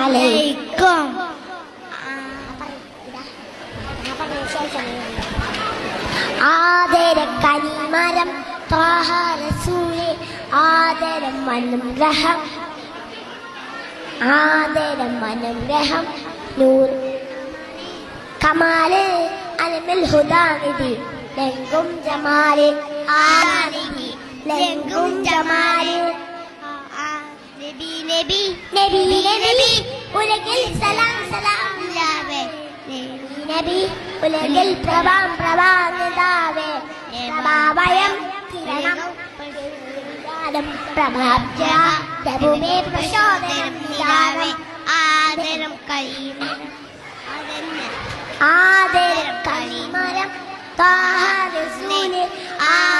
അലൈക്കും ആദരം മനുഗ്രഹം ആദരം അനുഗ്രഹം നൂർ കമാൽ അലമിൽ ഹുദാനിധി രംഗും ജമാൽ ആനിധി ലെങ്കും ജമാൽ നബി നബി നബി നബി ഉലകിൽ സലാം സലാം ലാവേ നബി ഉലകിൽ പ്രഭാം പ്രഭാനിതാവേ പ്രഭാവയം കിരണം. പ്രഭാബ്ജ പ്രഭുമേ പ്രചോദനം നിലാവേ ആദരം കൈമരം. ആദരം കൈമരം. താഹ താഹരസൂലെ ആദരം